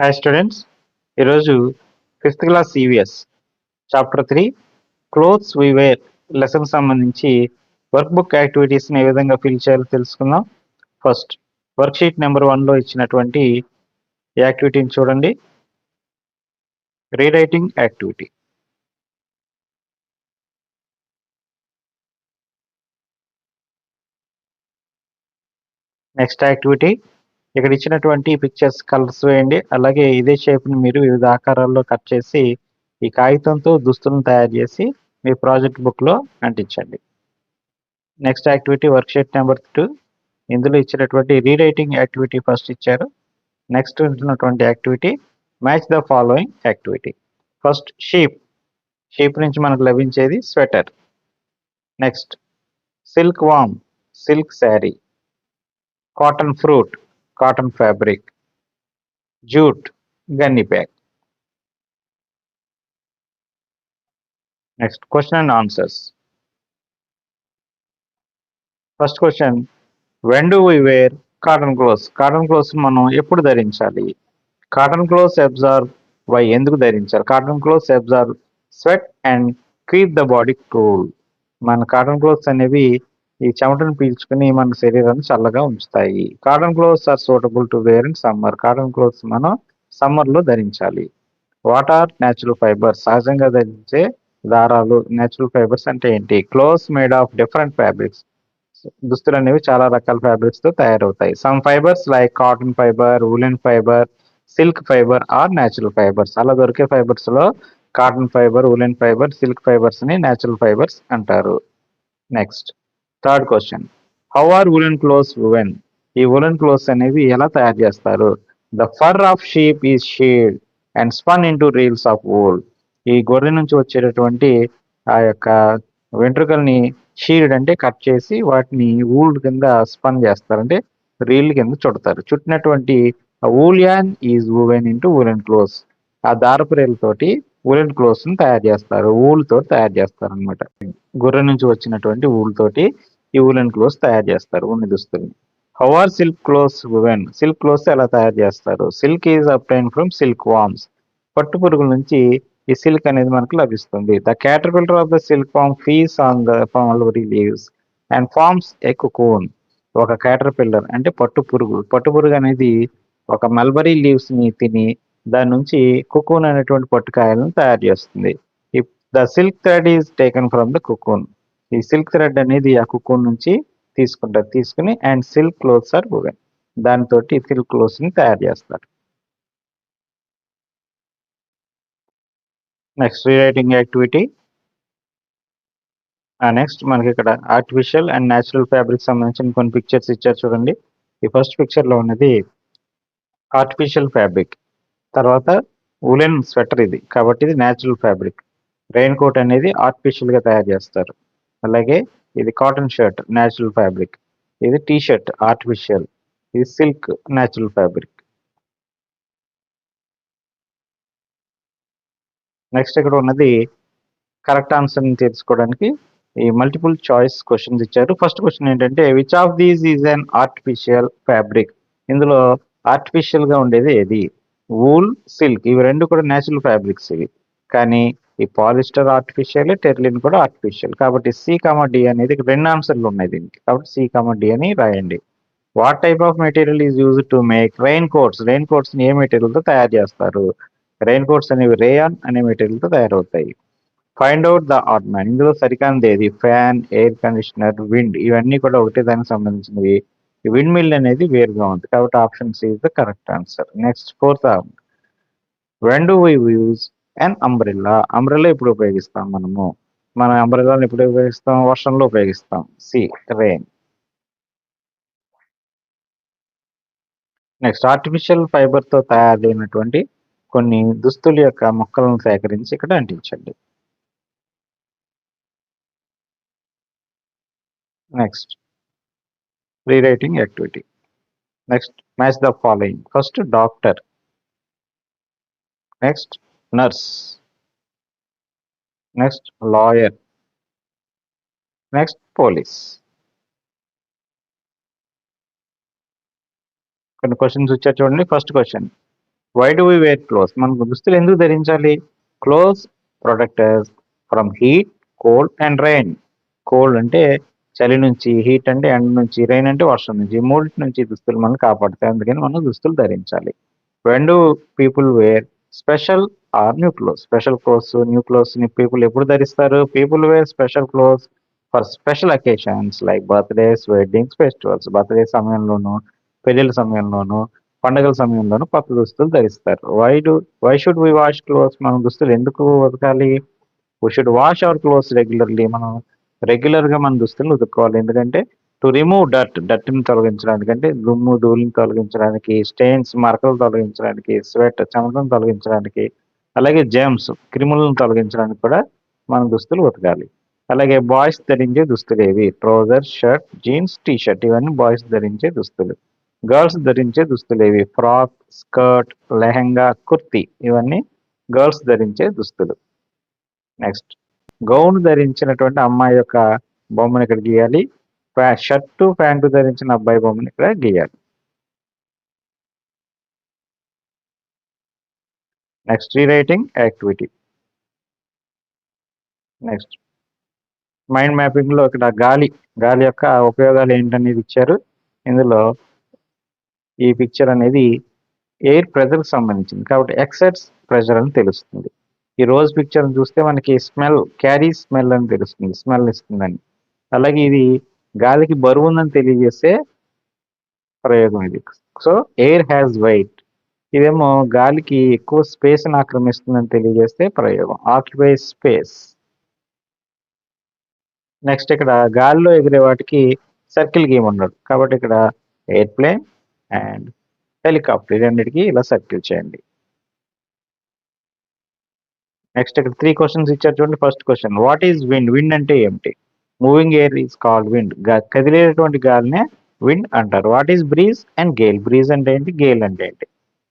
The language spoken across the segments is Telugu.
హాయ్ స్టూడెంట్స్ ఈరోజు fifth class CVS chapter three clothes we wear lesson సంబంధించి వర్క్ బుక్ యాక్టివిటీస్ని ఏ విధంగా ఫిల్ చేయాలో తెలుసుకుందాం. ఫస్ట్ వర్క్ షీట్ నెంబర్ వన్లో ఇచ్చినటువంటి యాక్టివిటీని చూడండి. రీరైటింగ్ యాక్టివిటీ నెక్స్ట్ యాక్టివిటీ ఇక్కడ ఇచ్చినటువంటి పిక్చర్స్ కలర్స్ వేయండి. అలాగే ఇదే షేప్ని మీరు వివిధ ఆకారాల్లో కట్ చేసి ఈ కాగితంతో దుస్తులను తయారు చేసి మీ ప్రాజెక్ట్ బుక్లో అంటించండి. Next activity worksheet number two ఇందులో ఇచ్చినటువంటి రీరైటింగ్ యాక్టివిటీ ఫస్ట్ ఇచ్చారు. నెక్స్ట్ ఉంటున్నటువంటి activity match the following activity first sheep sheep నుంచి మనకు లభించేది sweater next silk worm silk sari cotton fruit cotton fabric jute gunny bag next question and answers first question when do we wear cotton clothes cotton clothes మనం ఎప్పుడు ధరించాలి? కాటన్ క్లోత్స్ అబ్జర్వ్ వై ఎందుకు ధరించాలి? Cotton clothes observe sweat and keep the body cool మన కాటన్ క్లోత్స్ అనేవి ఈ చెమటను పీల్చుకుని మన శరీరాన్ని చల్లగా ఉంచుతాయి. Cotton clothes are suitable to wear in summer cotton clothes మనం సమ్మర్లో ధరించాలి. వాట్ ఆర్ న్యాచురల్ ఫైబర్స్ సహజంగా ధరించే దారాలు న్యాచురల్ ఫైబర్స్ అంటే ఏంటి? Clothes made of different fabrics దుస్తులు అనేవి చాలా రకాల ఫ్యాబ్రిక్స్తో తయారవుతాయి. Some fibres like cotton fibre woollen fibre silk fibre are natural fibres అలా దొరికే ఫైబర్స్లో cotton fibre woollen fibre silk ఫైబర్స్ని natural fibres అంటారు. Next third question how are woollen clothes woven ఈ ఉలెన్ క్లోత్స్ అనేవి ఎలా తయారు చేస్తారు? ద ఫర్ ఆఫ్ షీప్ ఈ shed and spun into reels of wool ఈ గొర్రె నుంచి వచ్చేటటువంటి ఆ యొక్క వెంట్రుకల్ని షీడ్ అంటే కట్ చేసి వాటిని ఊల్ కింద స్పన్ చేస్తారు. అంటే రీల్ కింద చుడతారు. చుట్టినటువంటి woollen is woven into woollen clothes ఆ దారపు రేలతోటి ఊలెన్ క్లోత్స్ని తయారు చేస్తారు. ఊల్ తోటి తయారు చేస్తారు అనమాట గొర్రె నుంచి వచ్చినటువంటి ఊల్ తోటి ఈ ఉలెన్ క్లోత్స్ తయారు చేస్తారు ఉన్ని దుస్తుల్ని how are silk clothes woven silk clothes ఎలా తయారు చేస్తారు? Silk is obtained from silk worms. పట్టు పురుగుల నుంచి ఈ సిల్క్ అనేది మనకు లభిస్తుంది. The caterpillar of the silk worm feeds on the mulberry leaves and forms a cocoon ఒక క్యాటర్పిల్లర్ అంటే పట్టు పురుగు. పట్టు పురుగు అనేది ఒక మల్బరీ లీవ్స్ని తిని దాని నుంచి కుకూన్ అనేటువంటి పట్టుకాయలను తయారు చేస్తుంది. The silk thread is taken from the cocoon ఈ సిల్క్ థ్రెడ్ అనేది ఆ కుకోన్ నుంచి తీసుకుంటారు తీసుకుని and silk clothes are woven దానితో సిల్క్ క్లోత్స్ని తయారు చేస్తారు. నెక్స్ట్ రీరైటింగ్ యాక్టివిటీ నెక్స్ట్ మనకి ఇక్కడ ఆర్టిఫిషియల్ అండ్ న్యాచురల్ ఫ్యాబ్రిక్ సంబంధించిన కొన్ని పిక్చర్స్ ఇచ్చారు చూడండి. ఈ ఫస్ట్ పిక్చర్లో ఉన్నది ఆర్టిఫిషియల్ ఫ్యాబ్రిక్ తర్వాత ఉలెన్ స్వెటర్ ఇది. కాబట్టి ఇది న్యాచురల్ ఫ్యాబ్రిక్ రెయిన్ కోట్ అనేది ఆర్టిఫిషియల్గా తయారు చేస్తారు. అలాగే ఇది కాటన్ షర్ట్ న్యాచురల్ ఫ్యాబ్రిక్ ఇది టీ షర్ట్ ఆర్టిఫిషియల్ ఇది సిల్క్ న్యాచురల్ ఫ్యాబ్రిక్ నెక్స్ట్ ఇక్కడ ఉన్నది కరెక్ట్ ఆన్సర్ని తెలుసుకోవడానికి ఈ మల్టిపుల్ చాయిస్ క్వశ్చన్స్ ఇచ్చారు. ఫస్ట్ క్వశ్చన్ ఏంటంటే which of these is an artificial fabric ఇందులో ఆర్టిఫిషియల్గా ఉండేది ఏది? వూల్ సిల్క్ ఇవి రెండు కూడా నేచురల్ ఫ్యాబ్రిక్స్ ఇవి. కానీ ఈ పాలిస్టర్ ఆర్టిఫిషియల్ టెర్లిన్ కూడా ఆర్టిఫిషియల్ కాబట్టి సి కామా డి అనేది రెండు ఆన్సర్లు ఉన్నాయి దీనికి. కాబట్టి సి కామా డి అని రాయండి. What type of material is use to make rain coats rain coats ఏ మెటీరియల్తో తయారు చేస్తారు? రెయిన్ కోట్స్ అనేవి రేయాన్ అనే మెటీరియల్తో తయారవుతాయి. ఫైండ్ అవుట్ ద ఆర్ట్మ్యాన్ ఇందులో సరికానిది ఏది? ఫ్యాన్ ఎయిర్ కండిషనర్ విండ్ ఇవన్నీ కూడా ఒకటే దానికి సంబంధించినవి. విండ్ మిల్ అనేది వేరుగా ఉంది. కాబట్టి option C is the correct answer next fourth when do we use and umbrella. Umbrella ఎప్పుడు ఉపయోగిస్తాం మనము? మన అంబ్రెల్లాని ఎప్పుడు ఉపయోగిస్తాం? వర్షంలో ఉపయోగిస్తాం. సి రెయిన్ నెక్స్ట్ ఆర్టిఫిషియల్ ఫైబర్తో తయారైనటువంటి కొన్ని దుస్తుల యొక్క మొక్కలను సేకరించి ఇక్కడ అంటించండి. Next rewriting activity next match the following first doctor next nurse. Next lawyer. Next police. కొన్ని క్వశ్చన్స్ వచ్చారు చూడండి. First question. Why do we wear clothes మనం దుస్తులు ఎందుకు ధరించాలి? Clothes protectors from heat cold and rain cold అంటే చలి నుంచి హీట్ అంటే ఎండ నుంచి రైన్ అంటే వర్షం నుంచి మూడింటి నుంచి దుస్తులు మనం కాపాడుతాయి. అందుకని మనం దుస్తులు ధరించాలి. When do people wear special or new clothes special clothes new క్లోత్స్ని people ఎప్పుడు ధరిస్తారు? People wear special clothes for special occasions like birthdays weddings festivals. Birthday సమయంలోను పెళ్ళిళ్ళ సమయంలోను పండుగల సమయంలోను కొత్త దుస్తులు ధరిస్తారు. Why do why should we wash clothes మనం దుస్తులు ఎందుకు ఉతకాలి? We should wash our clothes regularly మనం రెగ్యులర్గా మన దుస్తులు ఉతుక్కోవాలి. ఎందుకంటే టు రిమూవ్ డట్ డట్ని తొలగించడానికి అంటే దుమ్ము ధూళిని తొలగించడానికి స్టెయిన్స్ మరకలు తొలగించడానికి స్వెట్ చెమటను తొలగించడానికి అలాగే జేమ్స్ క్రిములను తొలగించడానికి కూడా మనం దుస్తులు ఉతకాలి. అలాగే బాయ్స్ ధరించే దుస్తులు ఏవి? Trouser shirt jeans T shirt ఇవన్నీ బాయ్స్ ధరించే దుస్తులు. గర్ల్స్ ధరించే దుస్తులు ఏవి? ఫ్రాక్ స్కర్ట్ లెహంగా కుర్తి ఇవన్నీ గర్ల్స్ ధరించే దుస్తులు. నెక్స్ట్ గౌన్ ధరించినటువంటి అమ్మాయి యొక్క బొమ్మను ఇక్కడ గీయాలి. షర్టు ప్యాంటు ధరించిన అబ్బాయి బొమ్మను ఇక్కడ గీయాలి. Next rewriting activity next mind మ్యాపింగ్లో ఇక్కడ గాలి గాలి యొక్క ఉపయోగాలు ఏంటనేది ఇచ్చారు. ఇందులో ఈ పిక్చర్ అనేది ఎయిర్ ప్రెజర్ సంబంధించింది. కాబట్టి ఎక్సెట్స్ ప్రెజర్ అని తెలుస్తుంది. ఈ రోజు పిక్చర్ చూస్తే మనకి స్మెల్ క్యారీ స్మెల్ అని తెలుస్తుంది. స్మెల్ ఇస్తుందని. అలాగే ఇది గాలికి బరువు ఉందని తెలియజేసే ప్రయోగం ఇది. సో ఎయిర్ హ్యాస్ వెయిట్ ఇదేమో గాలికి ఎక్కువ స్పేస్ ఆక్రమిస్తుందని తెలియజేస్తే ప్రయోగం. ఆక్యుపై స్పేస్ నెక్స్ట్ ఇక్కడ గాలిలో ఎగిరే వాటికి సర్కిల్ గేమ్ ఉండదు. కాబట్టి ఇక్కడ ఎయిర్ ప్లేన్ అండ్ హెలికాప్టర్ రెండింటికి ఇలా సర్కిల్ చేయండి. నెక్స్ట్ ఇక్కడ త్రీ క్వశ్చన్స్ ఇచ్చారు చూడండి. First question what is wind wind అంటే ఏమిటి? Moving air is called wind కదిలేటువంటి గాలినే విండ్ అంటారు. What is breeze and gale breeze అంటే ఏంటి? గేల్ అంటే ఏంటి?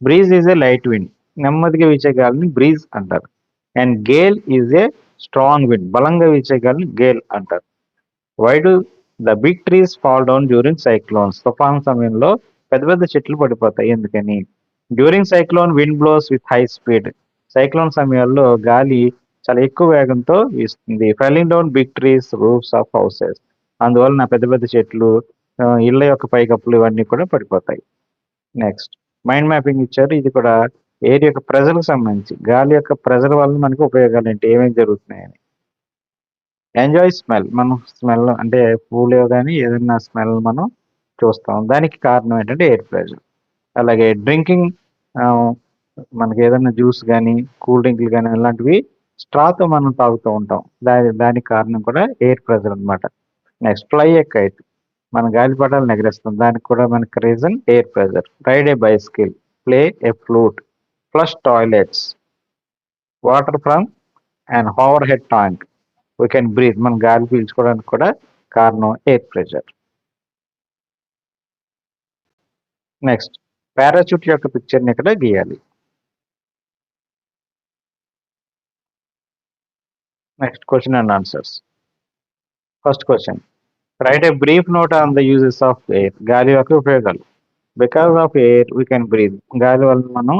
Breeze is a light wind నెమ్మదిగా వీచే గాలిని బ్రీజ్ అంటారు. And gale is a strong wind బలంగా వీచే గాలిని గేల్ అంటారు. Why do the big trees fall down during cyclones తుఫాన్ సమయంలో పెద్ద పెద్ద చెట్లు పడిపోతాయి. ఎందుకని? During cyclone wind blows with high speed cyclone సమయాల్లో గాలి చాలా ఎక్కువ వేగంతో వీస్తుంది. Felling down big trees roofs of houses అందువలన పెద్ద పెద్ద చెట్లు ఇళ్ళ యొక్క పైకప్పులు ఇవన్నీ కూడా పడిపోతాయి. నెక్స్ట్ మైండ్ మ్యాపింగ్ ఇచ్చారు. ఇది కూడా ఎయిర్ యొక్క ప్రెజర్కి సంబంధించి గాలి యొక్క ప్రెజర్ వల్ల మనకి ఉపయోగాలు ఏంటి ఏమేమి జరుగుతున్నాయని. ఎంజాయ్ స్మెల్ మనం స్మెల్ అంటే పూలే కానీ ఏదైనా స్మెల్ మనం చూస్తాం. దానికి కారణం ఏంటంటే ఎయిర్ ప్రెజర్ అలాగే డ్రింకింగ్ మనకి ఏదైనా జ్యూస్ కానీ కూల్ డ్రింక్లు కానీ అలాంటివి స్ట్రాతో మనం తాగుతూ ఉంటాం. దాని దానికి కారణం కూడా ఎయిర్ ప్రెజర్ అన్నమాట. నెక్స్ట్ ఫ్లై ఎ అయితే మన గాలిపటాలు ఎగరేస్తాం. దానికి కూడా మనకి reason air pressure ride a bicycle play a flute flush toilets water from and over head tank we can breathe మనం గాలి పీల్చుకోవడానికి కూడా కారణం ఎయిర్ ప్రెజర్ నెక్స్ట్ పారాచూట్ యొక్క పిక్చర్ని ఇక్కడ గీయాలి. Next question and answers first question write a brief note on the uses of air గాలి యొక్క ఉపయోగాలు. Because of air we can breathe గాలి వల్ల మనం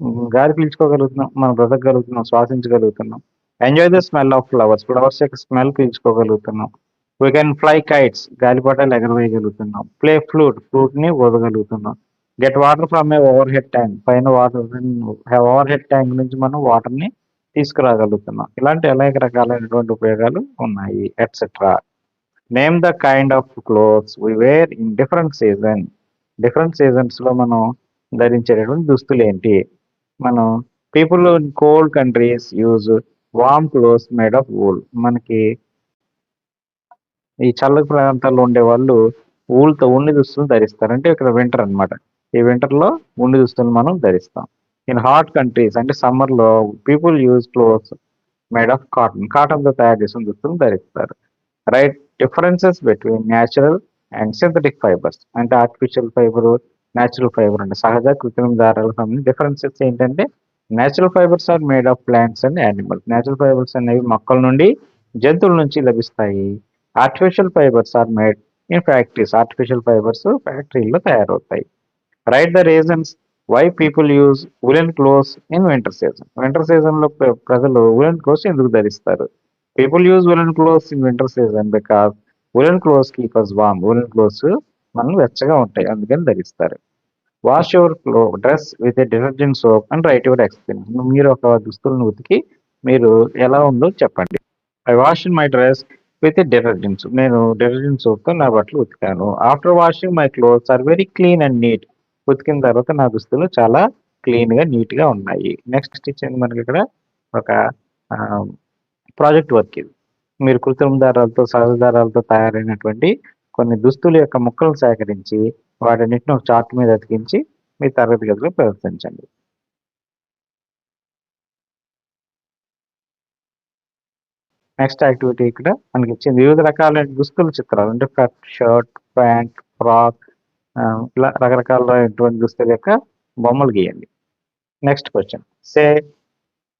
మ్, గాలి పీల్చుకోగలుగుతున్నాం మనం బ్రతకగలుగుతున్నాం శ్వాసించగలుగుతున్నాం. Enjoy the smell of flowers flowers యొక్క స్మెల్ పీల్చుకోగలుగుతున్నాం. వీ కెన్ ఫ్లై కైట్స్ గాలిపటాలు ఎగరవేయగలుగుతున్నాం. ప్లే ఫ్లూట్ ఫ్లూట్ని ఊదగలుగుతున్నాం get water from a over head tank పైన వాటర్ ఓవర్ హెడ్ ట్యాంక్ నుంచి మనం వాటర్ని తీసుకురాగలుగుతున్నాం. ఇలాంటి అనేక రకాలైనటువంటి ఉపయోగాలు ఉన్నాయి etcetera name the kind of clothes we wear in different season different సీజన్స్లో మనం ధరించేటటువంటి దుస్తులు ఏంటి? మనం people in cold countries use warm clothes made of wool మనకి ఈ చల్ల ప్రాంతాల్లో ఉండే వాళ్ళు ఊళ్ళతో ఉన్ని దుస్తులు ధరిస్తారు. అంటే ఇక్కడ వింటర్ అన్నమాట. ఈ వింటర్లో ఉన్ని దుస్తులు మనం ధరిస్తాం. ఇన్ హాట్ కంట్రీస్ అంటే సమ్మర్లో people use clothes made of cotton కాటన్తో తయారు చేసిన దుస్తులు ధరిస్తారు. Write differences between natural and synthetic fibres అంటే ఆర్టిఫిషియల్ ఫైబర్ న్యాచురల్ ఫైబర్ అంటే సహజ కృత్రిమ దారాలకు సంబంధించి డిఫరెన్సెస్ ఏంటంటే natural fibres are made of plants and animals natural fibres అనేవి మొక్కల నుండి జంతువుల నుంచి లభిస్తాయి. Artificial fibres are made in factories artificial fibres ఫ్యాక్టరీల్లో తయారవుతాయి. Write the reasons why people use woollen clothes in winter season winter సీజన్లో ప్ర- ప్రజలు ఉలెన్ క్లోత్స్ ఎందుకు ధరిస్తారు? People use woollen clothes in winter season because woollen clothes keep us warm woollen clothes మనం వెచ్చగా ఉంటాయి. అందుకని ధరిస్తారు. Wash your clo dress with a detergent soap and write your experience మీరు ఒక దుస్తులను ఉతికి మీరు ఎలా ఉందో చెప్పండి. I wash my dress with detergents నేను డిటర్జెంట్ సోప్తో నా బట్టలు ఉతికాను. After washing my clothes are very clean and neat ఉతికిన తర్వాత నా దుస్తులు చాలా క్లీన్గా నీట్గా నీట్గా ఉన్నాయి. నెక్స్ట్ ఇచ్చింది మనకి ఇక్కడ ఒక ప్రాజెక్ట్ వర్క్ ఇది. మీరు కృత్రిమ దారాలతో సహజ దారాలతో తయారైనటువంటి కొన్ని దుస్తుల యొక్క ముక్కలు సేకరించి వాటన్నిటిని ఒక చార్ట్ మీద అతికించి మీ తరగతి గదిలో ప్రదర్శించండి. నెక్స్ట్ యాక్టివిటీ ఇక్కడ మనకి ఇచ్చింది. వివిధ రకాలైన దుస్తుల చిత్రాలు అంటే కట్ షర్ట్ ప్యాంట్ ఫ్రాక్ ఇలా రకరకాలైనటువంటి దుస్తుల యొక్క బొమ్మలు గీయండి. Next question. Say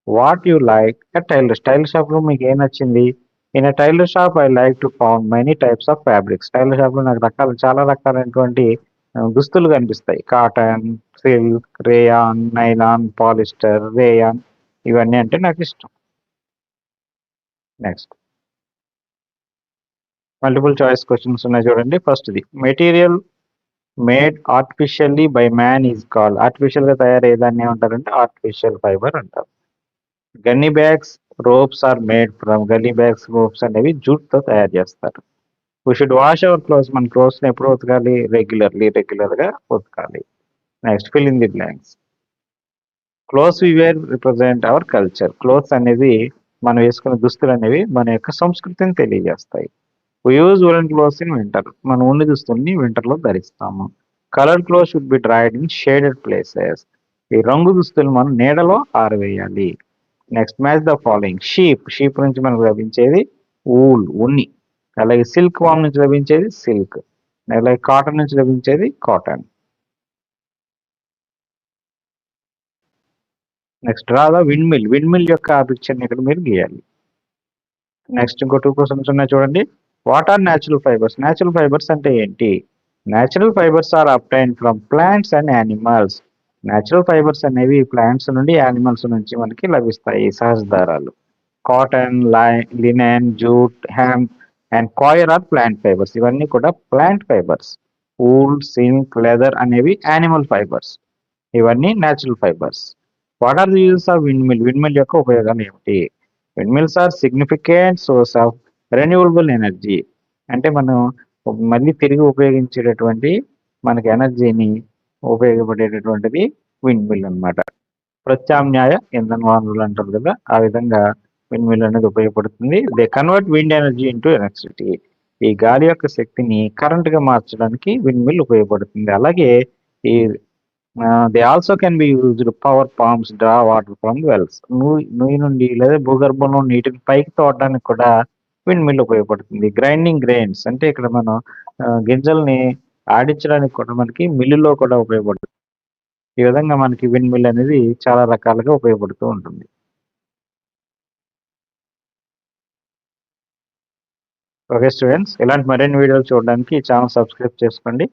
what you like a tailor tailor షాప్లో మీకు ఏం నచ్చింది? In a tailor shop I like to found many types of fabrics tailor షాప్లో నాకు రకాల చాలా రకాలైనటువంటి దుస్తులు కనిపిస్తాయి. Cotton silk rayon nylon polyester rayon ఇవన్నీ అంటే నాకు ఇష్టం. నెక్స్ట్ మల్టిపుల్ చాయిస్ క్వశ్చన్స్ ఉన్నాయి చూడండి. First the material made artificially by man is call ఆర్టిఫిషియల్గా తయారయ్యేదాన్ని ఏమంటారంటే ఆర్టిఫిషియల్ ఫైబర్ అంటారు. Gunny bags ropes are made from gunny bags ropes అనేవి జూట్తో తయారు చేస్తారు. We should wash our clothes మన క్లోత్స్ని ఎప్పుడు ఉతకాలి? రెగ్యులర్లీ రెగ్యులర్గా ఉతకాలి. Next fill in the blanks clothes we wear represent our culture clothes అనేది మనం వేసుకునే దుస్తులు అనేవి మన యొక్క సంస్కృతిని తెలియజేస్తాయి. Use woollen clothes in winter మనం ఉన్ని దుస్తుల్ని వింటర్లో ధరిస్తాము. Colour cloth should be dried in shaded places ఈ రంగు దుస్తులు మనం నీడలో ఆరవేయాలి. Next match the following sheep sheep నుంచి మనకు లభించేది ఊల్ ఉన్ని. అలాగే సిల్క్ వామ్ నుంచి లభించేది సిల్క్ అలాగే కాటన్ నుంచి లభించేది కాటన్ నెక్స్ట్ రాదా విండ్ మిల్ విండ్ మిల్ యొక్క పిక్చర్ని ఇక్కడ మీరు గీయాలి. నెక్స్ట్ ఇంకో టూ క్వశ్చన్స్ ఉన్నాయి చూడండి. What are natural fibres natural fibres అంటే ఏంటి? Natural fibres are obtained from plants and animals natural fibres అనేవి ప్లాంట్స్ నుండి యానిమల్స్ నుంచి మనకి లభిస్తాయి సహజ దారాలు cotton linen jute hemp and coir are plant fibres ఇవన్నీ కూడా plant fibres wool silk leather అనేవి యానిమల్ ఫైబర్స్ ఇవన్నీ natural fibres what are the uses of windmill windmill యొక్క ఉపయోగాలు ఏమిటి? Windmills are significant source of renewable energy అంటే మనం మళ్ళీ తిరిగి ఉపయోగించేటటువంటి మనకి ఎనర్జీని ఉపయోగపడేటటువంటిది విండ్ మిల్ అన్నమాట. ప్రత్యామ్నాయ ఇంధన వనరులు అంటారు కదా ఆ విధంగా విండ్ మిల్ అనేది ఉపయోగపడుతుంది. They convert wind energy into electricity ఈ గాలి యొక్క శక్తిని కరెంట్గా మార్చడానికి విండ్ మిల్ ఉపయోగపడుతుంది. అలాగే ఈ they also can be used power pumps draw water from wells Nooyi నుండి లేదా భూగర్భంలో నీటిని పైకి తోడడానికి కూడా విండ్ మిల్ ఉపయోగపడుతుంది. గ్రైండింగ్ గ్రెయిన్స్ అంటే ఇక్కడ మనం గింజల్ని ఆడించడానికి కూడా మనకి మిల్లులో కూడా ఉపయోగపడుతుంది. ఈ విధంగా మనకి విండ్ మిల్ అనేది చాలా రకాలుగా ఉపయోగపడుతూ ఉంటుంది. ఓకే స్టూడెంట్స్ ఇలాంటి మరిన్ని వీడియోలు చూడడానికి ఛానల్ సబ్స్క్రైబ్ చేసుకోండి.